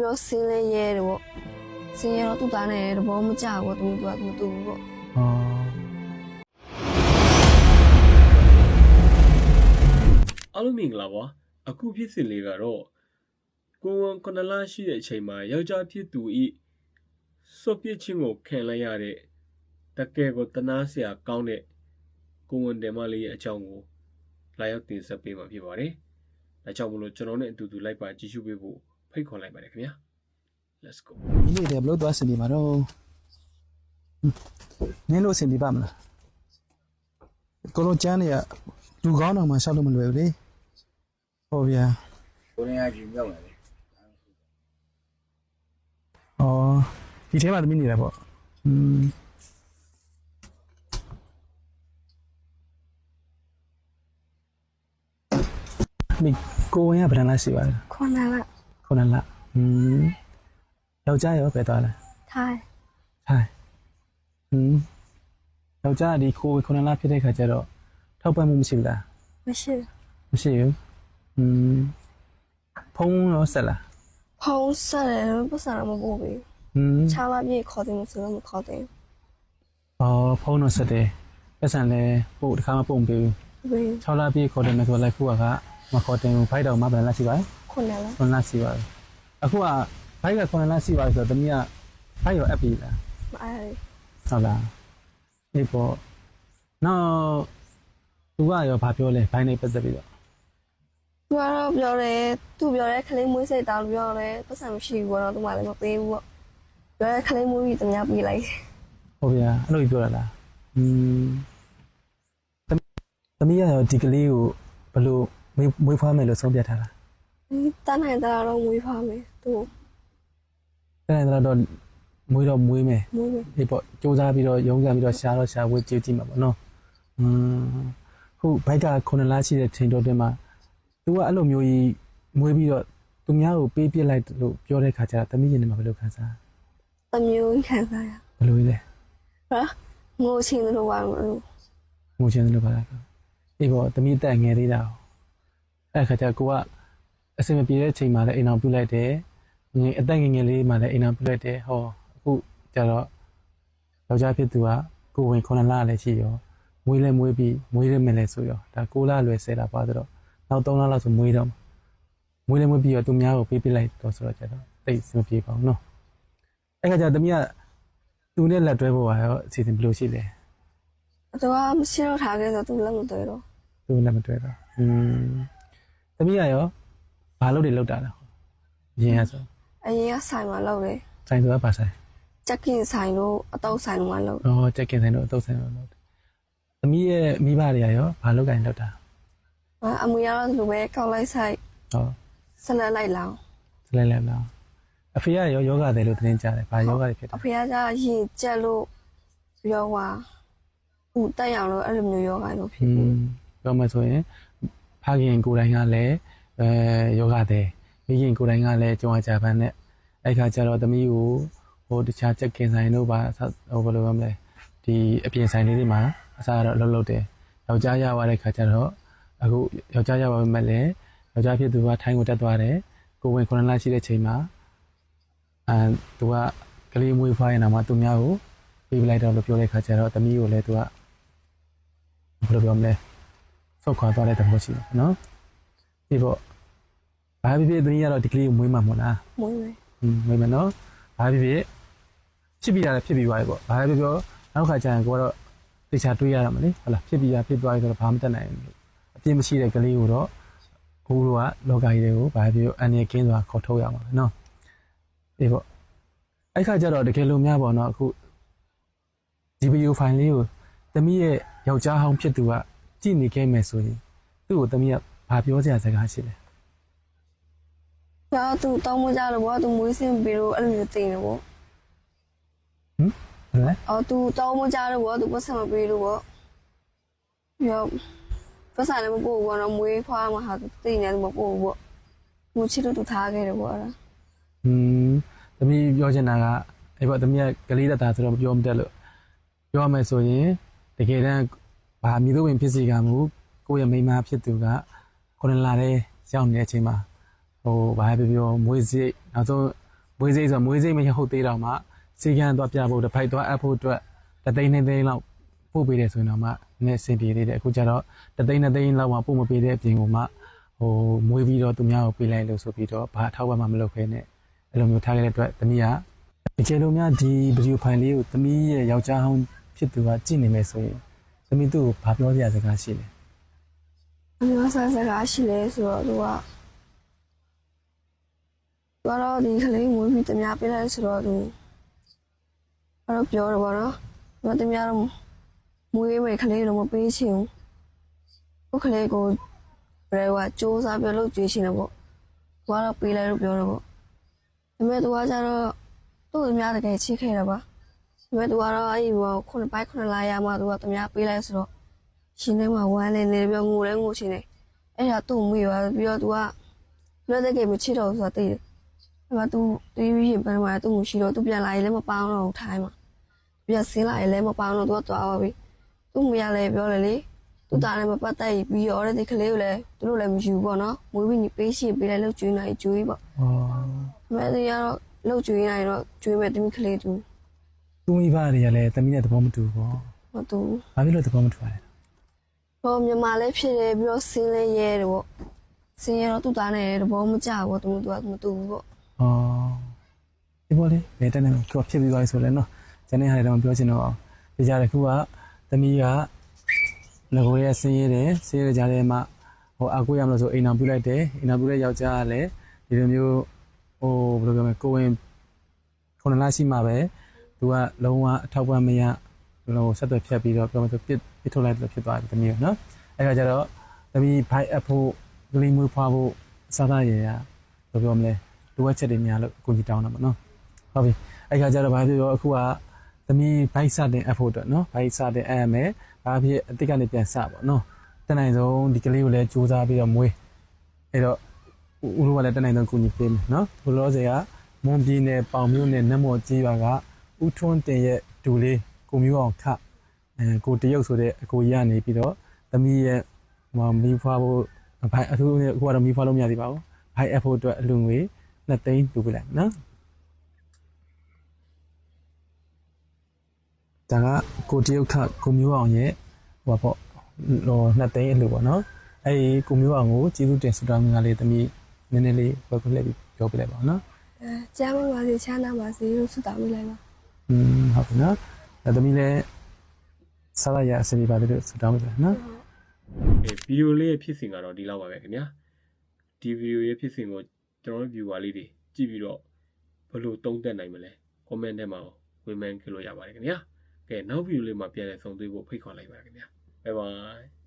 ပြီးတော့ဆင်းလဲရဲတယ်ပေါ့ဆင်းရဲတော့သူ့သားနဲ့တဘောမကြဘူးပေါ့သူကသူတူပေါ့ဟောအားလုံးမင်္ဂလာပါအခုဖြစ်စဉ်လေးကတော့ကိုဝန်ခုနလရှိတဲ့အချိန်မှာယောက်ျားဖြစ်သူဤစော့ပြစ်ချင်းကိုခံလိုက်ရတဲ့တကယ်ကိုတနာစရာကောင်းတဲ့ကိုဝန်တယ်မလေးရဲ့အကြောင်းကိုလာရောက်တင်ဆက်ပေးမှာဖြစ်ပါတယ်ဒါကြောင့်မလို့ကျွန်တော်နဲ့အတူတူလိုက်ပါကြည့်ရှုပေးဖို့ ဖိတ်ခေါ်လိုက်ပါတယ်ခင်ဗျာ let's go ဒီနေ့တည်းဘလို့သွားစင်ဒီမှာတော့နင်းလို့စင်ဒီပါမလားကိုလိုချမ်းနေရလူကောင်းတော့မှရှောက်လို့မလွယ်ဘူးလေဟောဗျာကိုရင်းကယူမြောက်လာတယ်ဩဒီထဲမှာသမီးနေတယ်ပေါ့อืมမိကိုဝင်ကဗဒန်လားရှိပါလားခွန်နာက ခုနလားอืมယောက်ျားရောပဲသွားလားထိုင်ဟိုင်ဟင်းယောက်ျားဒီခိုးခုနလားဖြစ်တဲ့ခါကျတော့ထောက်ပံ့မှုမရှိဘူးလားမရှိဘူးမရှိဘူးဟင်းဖုန်းရောဆက်လားဖုံးဆက်တယ်ပတ်စံတော့မပို့ဘူးဟင်းချာလာပြေခေါ်တယ်မဆိုလို့မခေါ်တယ်အော်ဖုန်းတော့ဆက်တယ်ပတ်စံလဲပို့တစ်ခါမှပုံမပေးဘူးဘယ်6လပြည့်ခေါ်တယ်မယ်ဆိုလိုက်ခုကမခေါ်တင်ဘူးဖိုက်တော့မဘယ်လားရှိပါလဲ ခွန်နာလား ခုနလားရှိပါဘူးအခုကဖိုက်ကခုနလားရှိပါဆိုတော့တမီးကဖိုက်ရောအပ်ပြီလား မအားရ ဟုတ်လားဒီပေါ့နောက်သူကရောဘာပြောလဲဘိုင်းနေပတ်သက်ပြီးတော့ သူကတော့ပြောတယ်သူပြောတယ်ခလေးမွေးစိတ်တောင်းပြောတယ်ပတ်စံမရှိဘူးပေါ့တော့သူမှလည်းမပေးဘူးပေါ့ပြောတယ်ခလေးမွေးပြီးတ냐ပေးလိုက် ဟုတ်ဗျာအဲ့လိုကြီးပြောရလားอืมသမီးကရောဒီကလေးကိုဘယ်လိုမွေးမွေးဖွားမယ်လို့ဆုံးဖြတ်ထားတာ တန်းနိုင်တာတော့မွေးဖွားမယ်သူ တဲ့နိုင်တော့မွေးတော့မွေးမယ် မွေးမယ် ဒီပေါ့စူးစမ်းပြီးတော့ရုံးကန်ပြီးတော့ရှားတော့ရှားဝေးကြည့်ကြည့်မှာပေါ့နော်อืมခုဘိုက်ကခုနလားရှိတဲ့ချိန်တော့တင်မှာ तू ကအဲ့လိုမျိုးကြီးမွေးပြီးတော့သူများကိုပေးပြစ်လိုက်လို့ပြောတဲ့ခါကျတော့သမီးရင်ထဲမှာဘယ်လိုခံစား တမျိုးခံစားရ ဘယ်လိုလဲ ဟာငိုချင်းလို့ပါလို့ ငိုချင်တယ်လို့ပါလားအေးပေါ့သမီးတက်ငယ်သေးတာအဲ့ခါကျကိုက အစင်မပြေတဲ့ချိန်မှာလည်းအိမ်အောင်ပြုတ်လိုက်တယ်ငယ်အသက်ငယ်ငယ်လေးမှလည်းအိမ်အောင်ပြုတ်လိုက်တယ်ဟောအခုကျတော့ယောက်ျားဖြစ်သူကကိုဝင်ခုနလလည်းရှိရောမွေးလဲမွေးပြီးမွေးရမယ်လဲဆိုရောဒါ6လလွယ်10လပါဆိုတော့နောက်3လလောက်ဆိုမွေးတော့မွေးလဲမွေးပြီးတော့သူများကိုပေးပြလိုက်တော့ဆိုတော့ကျတော့တိတ်စမပြေပါဘူးနော်အဲ့ခါကျသမီးကသူနဲ့လက်တွဲဖို့ပါရောအစီအစဉ်ဘယ်လိုရှိလဲသူကမရှိတော့ထားခဲ့ဆိုသူလည်းမတွေ့တော့သူလည်းမတွေ့တော့อืมသမီးကရော ဘာလုပ်တွေလုပ်တာလဲအရင်ကဆိုအရင်ကဆိုင်မှာလုပ်တယ်ဆိုင်ဆိုတာဘာဆိုင်ချက်ကင်ဆိုင်တို့အတုပ်ဆိုင်တို့ကလုပ်ဩချက်ကင်ဆိုင်တို့အတုပ်ဆိုင်တို့လုပ်တယ်သမီးရဲ့မိဘတွေကရောဘာလုပ်ကြရင်လုပ်တာအမွေရောလူပဲကောက်လိုက်ဆိုင်ဟုတ်ဆလန်လိုက်လောင်းဆလန်လိုက်လောင်းအဖေကရောယောဂတယ်လို့တင်းကြတယ်ဘာယောဂတွေဖြစ်တာအဖေကကြာရင်ကြက်လို့ယောဂါဥတက်ရအောင်လို့အဲ့လိုမျိုးယောဂါလို့ဖြစ်ပြီးတော့မှဆိုရင်ဖခင်ကိုယ်တိုင်ကလည်း အဲယောဂတယ်မိခင်ကိုယ်တိုင်ကလည်းကြုံအကြပန်းနဲ့အဲ့ခါကျတော့သမီးကိုဟိုတခြားချက်ကင်ဆိုင်တို့ပါဟိုဘယ်လိုပြောမလဲဒီအပြင်ဆိုင်လေးတွေမှာအစားတော့လှုပ်လှုပ်တယ်ယောက်ျားရသွားတဲ့ခါကျတော့အခုယောက်ျားရပါမယ်လေယောက်ျားဖြစ်သူကထိုင်းကိုတက်သွားတယ်ကိုဝင်ခုနလရှိတဲ့ချိန်မှာအဲသူကကလေးမွေးဖွားရင်တော့မှသူများကိုပေးပလိုက်တော့လို့ပြောတဲ့ခါကျတော့သမီးကိုလည်းသူကဘယ်လိုပြောမလဲဆုတ်ခွာသွားတဲ့သဘောရှိတယ်နော်ဒီပေါ့ ဘာဖြစ်ဖြစ်သမီးကတော့ဒီကလေးကိုမွေးမှာမဟုတ်လားမွေးမယ်อืมဝင်မယ်နော်ဘာဖြစ်ဖြစ်ဖြစ်ပြီးရတယ်ဖြစ်ပြီးသွားပြီပေါ့ဘာဖြစ်ပြောနောက်ခါကျရင်ကိုကတော့တေချာတွေးရတာမလေဟုတ်လားဖြစ်ပြီးရဖြစ်သွားပြီဆိုတော့ဘာမှတတ်နိုင်ဘူးအပြင်းမရှိတဲ့ကလေးကိုတော့ကိုတို့ကလောကကြီးတွေကိုဘာဖြစ်ပြောအန်ရကင်းစွာခေါ်ထုတ်ရမှာပဲနော်အေးပေါ့အဲ့ခါကျတော့တကယ်လို့များပေါ့နော်အခုဒီဗီဒီယိုဖိုင်လေးကိုသမီးရဲ့ယောက်ျားဟောင်းဖြစ်သူကကြည့်နေခဲ့မယ်ဆိုရင်သူ့ကိုသမီးကဘာပြောစရာစကားရှိလဲ ကျောင်းသူတောင်းမကြလို့ဘောသူမွေးစင်ပြီးတော့အဲ့လိုမျိုးတင်တယ်ပေါ့ဟုတ်လားအော်သူတောင်းမကြလို့ဘောသူပတ်စံမပေးလို့ပေါ့ရောပတ်စံလည်းမပို့ဘူးပေါ့နော်မွေးဖွားမှာဟာသူတင်တယ်မပို့ဘူးပေါ့မူချစ်လို့သူထားခဲ့တယ်ပေါ့အဲ့ဒါอืมသမီးပြောချင်တာကအဲ့ပေါ့သမီးကကလေးတက်တာဆိုတော့မပြောမတက်လို့ပြောရမယ်ဆိုရင်တကယ်တမ်းဘာမည်သို့ဝင်ဖြစ်စီကမူကိုယ့်ရဲ့မိန်းမဖြစ်သူကခုနလာတဲ့ရောက်နေတဲ့အချိန်မှာ ဟိုဘာပဲပြောပြောမွေးစိတ်နောက်ဆုံးမွေးစိဆိုတော့မွေးစိမရဟုတ်သေးတော့မှစီကံသွားပြဖို့တစ်ဖိုက်သွားအပ်ဖို့အတွက်တသိန်းနှစ်သိန်းလောက်ပို့ပေးတယ်ဆိုရင်တော့မှနည်းအဆင်ပြေသေးတယ်အခုကျတော့တသိန်းနှစ်သိန်းလောက်မှပို့မပေးတဲ့အပြင်ကမှဟိုမွေးပြီးတော့သူများကိုပေးလိုက်လို့ဆိုပြီးတော့ဘာအထောက်ပံ့မှမလုပ်ခဲနဲ့အဲ့လိုမျိုးထားခဲ့တဲ့အတွက်သမီးကအကျေလုံးများဒီဗီဒီယိုဖိုင်လေးကိုသမီးရဲ့ယောက်ျားဟောင်းဖြစ်သူကကြည့်နေမယ်ဆိုရင်သမီးသူ့ကိုဘာပြောစရာစကားရှိလဲအမျိုးစားစကားရှိလဲဆိုတော့သူကသူ ကတော့ဒီကလေးမွေးပြီးတများပေးလိုက်ဆိုတော့သူအဲ့တော့ပြောတော့ဗောနော်သူကတများတော့မွေးမယ်ကလေးတော့မပေးချင်ဘူးကိုယ်ကလေးကိုဘယ်ကစူးစမ်းပြလို့ကြွေးချင်တယ်ဗောသူကတော့ပေးလိုက်လို့ပြောတော့ဗောဒါပေမဲ့သူကကျတော့သူ့အများတကယ်ချစ်ခဲ့တယ်ပါဒါပေမဲ့သူကတော့အဲ့ဒီဘောခုနှစ်ပိုင်းခုနှစ်လရမှသူကတများပေးလိုက်ဆိုတော့ရှင်ထဲမှာဝမ်းနေနေပြီးငိုလဲငိုရှင်နေအဲ့ဒါသူ့မိပါပြီးတော့ तू ကလက်တကယ်မချစ်တော့ဘူးဆိုတာသိတယ် ဒါပေမဲ့သူသူရွေးရင်ဘယ်မှာသူ့ကိုရှိတော့သူပြန်လာရင်လည်းမပေါင်းတော့ဘူးထိုင်းမှာပြန်ဆင်းလာရင်လည်းမပေါင်းတော့သူကသွားပါပြီသူ့မရလည်းပြောတယ်လေသူ့သားလည်းမပတ်သက်ပြီးရောတဲ့ဒီကလေးကိုလည်းသူတို့လည်းမယူပေါ့နော်မွေးပြီးပေးရှင်ပေးလိုက်လှုပ်ကျွေးနိုင်ကျွေးပေါ့ဩဒါပေမဲ့သူကတော့လှုပ်ကျွေးနိုင်တော့ကျွေးမဲ့သမီးကလေးသူသူ့မိဘတွေကလည်းသမီးနဲ့သဘောမတူဘူးပေါ့မတူဘူးဘာဖြစ်လို့သဘောမတူလဲဟောမြန်မာလည်းဖြစ်တယ်ပြီးတော့ဆင်းလည်းရဲတယ်ပေါ့ဆင်းရဲတော့သူ့သားနဲ့သဘောမကျဘူးပေါ့သူတို့ကမတူဘူးပေါ့ အော်ဒီပေါ်လေဘယ်တန်းနဲ့ကိုဖြစ်ပြီးသွားပြီဆိုလဲနော်။ကျန်တဲ့ဟာတွေတော့မပြောချင်တော့အောင်။ဒီကြတဲ့ခုကသမီးကငကိုရဲဆင်းရဲတယ်ဆင်းရဲကြတဲ့မှာဟိုအကူရမလို့ဆိုအိမ်အောင်ပြုလိုက်တယ်အိမ်အောင်ပြုတဲ့ယောက်ျားကလည်းဒီလိုမျိုးဟိုဘယ်လိုပြောမလဲကိုဝင်ခုနလရှိမှပဲသူကလုံးဝအထောက်ပံ့မရဘယ်လိုဆက်သွယ်ဖြတ်ပြီးတော့ပြောမလို့ပြစ်ပြစ်ထုတ်လိုက်လို့ဖြစ်သွားပြီသမီးကနော်အဲ့ခါကျတော့သမီးဖိုက်အပ်ဖို့ဂလီမွေးဖွားဖို့စားသားရရဘယ်လိုပြောမလဲ လိုအပ်ချက်တွေများလို့အကူကြီးတောင်းတာပေါ့နော်ဟုတ်ပြီအဲ့ခါကျတော့ဘာဖြစ်ရောအခုကသမီးဘိုက်စတင်အပ်ဖို့အတွက်နော်ဘိုက်စတင်အပ်ရမယ်ဘာဖြစ်အတိတ်ကနေပြန်စပေါ့နော်တနိုင်ဆုံးဒီကလေးကိုလည်းစူးစမ်းပြီးတော့မွေးအဲ့တော့ဦးတို့ကလည်းတနိုင်တော့ကူညီပေးမယ်နော်ဘလောစေကမွန်ပြည်နယ်ပေါင်မြို့နယ်နတ်မော်ကြီးရွာကဦးထွန်းတင်ရဲ့ဒူလေးကိုမျိုးအောင်ခအဲကိုတရုတ်ဆိုတဲ့အကိုကြီးကနေပြီးတော့သမီးရဲ့ဟိုမီးဖွားဖို့ဘိုင်အထူးနဲ့အခုကတော့မီးဖွားလို့မရသေးပါဘူးဘိုင်အဖို့အတွက်အလူငွေ 2သိန်းလူပေးလိုက်နော်ဒါကကိုတရုတ်ခကိုမျိုးအောင်ရဲ့ဟိုပေါ့ဟို2သိန်းအလူပေါ့နော်အဲဒီကိုမျိုးအောင်ကိုကျေးဇူးတင်ဆုတောင်းငါလေးသမီးနည်းနည်းလေးဝယ်ခွင့်လက်ပြီးပြောပြလိုက်ပါဦးနော်အဲကျမ်းမပါစေချမ်းသာပါစေလို့ဆုတောင်းပေးလိုက်ပါอืมဟုတ်ပြီနော်ဒါသမီးလည်းစားရရအစီအပါလေးတို့ဆုတောင်းပေးပါနော်အဲဗီဒီယိုလေးရဲ့ဖြစ်စဉ်ကတော့ဒီလောက်ပါပဲခင်ဗျာဒီဗီဒီယိုရဲ့ဖြစ်စဉ်ကို ကျွန်တော်တို့ viewer လေးတွေကြည့်ပြီးတော့ဘယ်လိုတုံးတက်နိုင်မလဲ comment ထဲမှာဝေဖန်ခဲ့လို့ရပါတယ်ခင်ဗျာကဲနောက်ဗီဒီယိုလေးမှာပြန်လည်ဆုံတွေ့ဖို့ဖိတ်ခေါ်လိုက်ပါခင်ဗျာ bye bye